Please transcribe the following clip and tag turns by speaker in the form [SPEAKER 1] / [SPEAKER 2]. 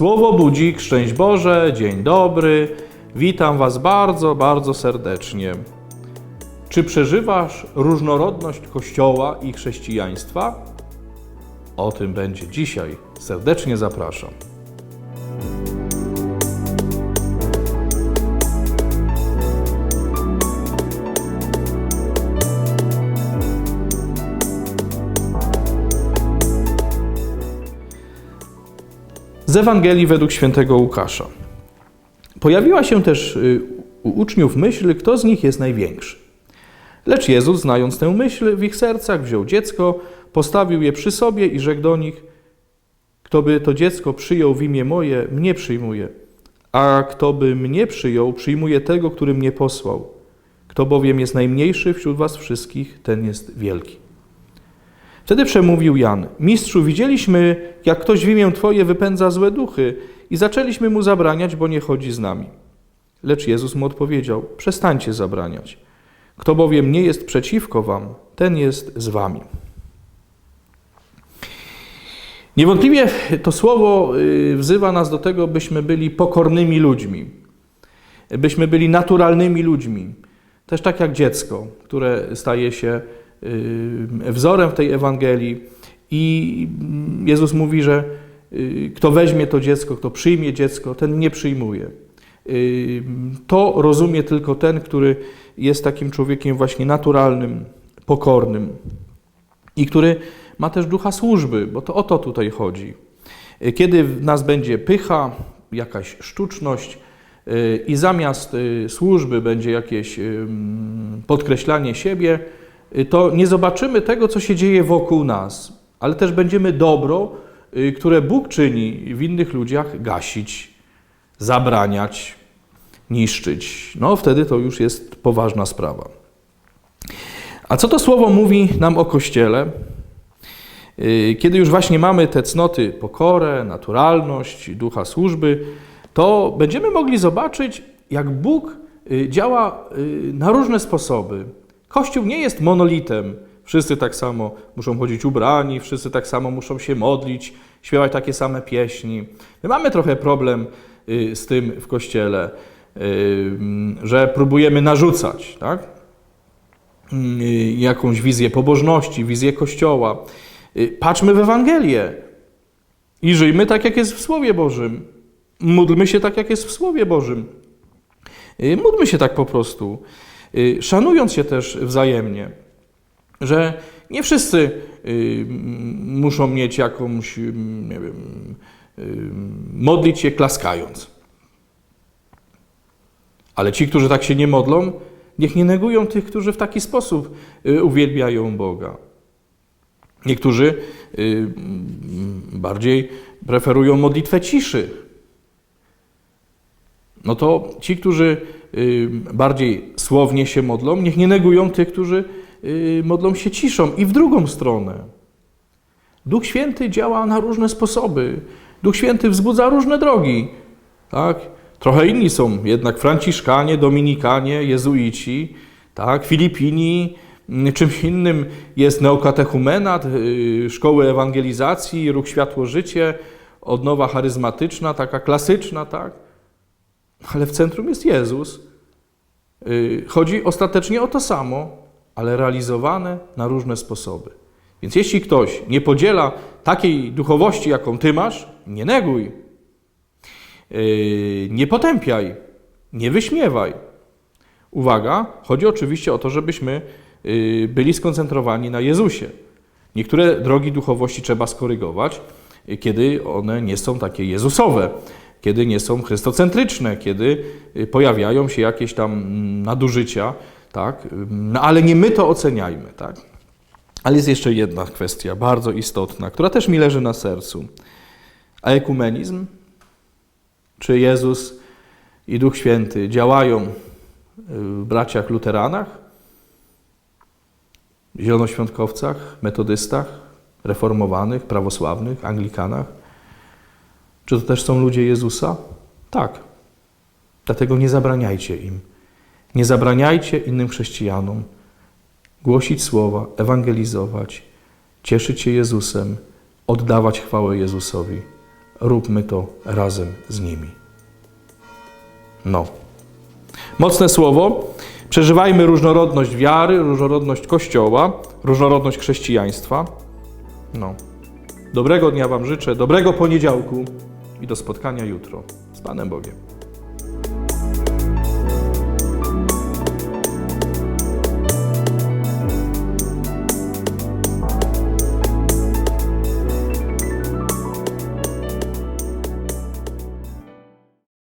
[SPEAKER 1] Słowo Budzik, szczęść Boże, dzień dobry. Witam Was bardzo, bardzo serdecznie. Czy przeżywasz różnorodność Kościoła i chrześcijaństwa? O tym będzie dzisiaj. Serdecznie zapraszam. Z Ewangelii według świętego Łukasza. Pojawiła się też y, u uczniów myśl, kto z nich jest największy. Lecz Jezus, znając tę myśl w ich sercach, wziął dziecko, postawił je przy sobie i rzekł do nich: Kto by to dziecko przyjął w imię moje, mnie przyjmuje, a kto by mnie przyjął, przyjmuje tego, który mnie posłał. Kto bowiem jest najmniejszy wśród was wszystkich, ten jest wielki. Wtedy przemówił Jan: Mistrzu, widzieliśmy, jak ktoś w imię Twoje wypędza złe duchy, i zaczęliśmy mu zabraniać, bo nie chodzi z nami. Lecz Jezus mu odpowiedział: Przestańcie zabraniać. Kto bowiem nie jest przeciwko Wam, ten jest z Wami. Niewątpliwie to słowo y, wzywa nas do tego, byśmy byli pokornymi ludźmi, byśmy byli naturalnymi ludźmi. Też tak jak dziecko, które staje się wzorem w tej Ewangelii. I Jezus mówi, że y, kto weźmie to dziecko, kto przyjmie dziecko, ten nie przyjmuje. Y, To rozumie tylko ten, który jest takim człowiekiem właśnie naturalnym, pokornym i który ma też ducha służby, bo to o to tutaj chodzi. Y, Kiedy w nas będzie pycha, jakaś sztuczność y, i zamiast y, służby będzie jakieś y, podkreślanie siebie, y, to nie zobaczymy tego, co się dzieje wokół nas, ale też będziemy dobro, y, które Bóg czyni w innych ludziach, gasić, zabraniać, niszczyć. No wtedy to już jest poważna sprawa. A co to słowo mówi nam o Kościele? Y, Kiedy już właśnie mamy te cnoty pokorę, naturalność, ducha służby, to będziemy mogli zobaczyć, jak Bóg y, działa y, na różne sposoby. Kościół nie jest monolitem. Wszyscy tak samo muszą chodzić ubrani, wszyscy tak samo muszą się modlić, śpiewać takie same pieśni. My mamy trochę problem y, z tym w Kościele, y, że próbujemy narzucać, tak? y, jakąś wizję pobożności, wizję Kościoła. Patrzmy w Ewangelię i żyjmy tak, jak jest w Słowie Bożym. Módlmy się tak, jak jest w Słowie Bożym. Módlmy się tak po prostu, szanując się też wzajemnie, że nie wszyscy y, muszą mieć jakąś, m, nie wiem, y, modlić się klaskając. Ale ci, którzy tak się nie modlą, niech nie negują tych, którzy w taki sposób y, uwielbiają Boga. Niektórzy y, bardziej preferują modlitwę ciszy. No to ci, którzy y, bardziej słownie się modlą, niech nie negują tych, którzy y, modlą się ciszą i w drugą stronę. Duch Święty działa na różne sposoby. Duch Święty wzbudza różne drogi. Tak? Trochę inni są jednak Franciszkanie, Dominikanie, jezuici, tak? Filipini. Mm, Czymś innym jest neokatechumenat, y, szkoły ewangelizacji, ruch Światło-Życie, odnowa charyzmatyczna, taka klasyczna, tak? Ale w centrum jest Jezus. Y, Chodzi ostatecznie o to samo, ale realizowane na różne sposoby. Więc jeśli ktoś nie podziela takiej duchowości, jaką ty masz, nie neguj, Yy, nie potępiaj, nie wyśmiewaj. Uwaga, chodzi oczywiście o to, żebyśmy yy, byli skoncentrowani na Jezusie. Niektóre drogi duchowości trzeba skorygować, kiedy one nie są takie Jezusowe, kiedy nie są chrystocentryczne, kiedy yy, pojawiają się jakieś tam mm, nadużycia, tak? No, ale nie my to oceniajmy, tak? Ale jest jeszcze jedna kwestia, bardzo istotna, która też mi leży na sercu. A ekumenizm? Czy Jezus i Duch Święty działają w braciach luteranach, zielonoświątkowcach, metodystach, reformowanych, prawosławnych, anglikanach? Czy to też są ludzie Jezusa? Tak. Dlatego nie zabraniajcie im. Nie zabraniajcie innym chrześcijanom głosić słowa, ewangelizować, cieszyć się Jezusem, oddawać chwałę Jezusowi. róbmy to razem z nimi. No. Mocne słowo. Przeżywajmy różnorodność wiary, różnorodność Kościoła, różnorodność chrześcijaństwa. No. Dobrego dnia Wam życzę, dobrego poniedziałku i do spotkania jutro z Panem Bogiem.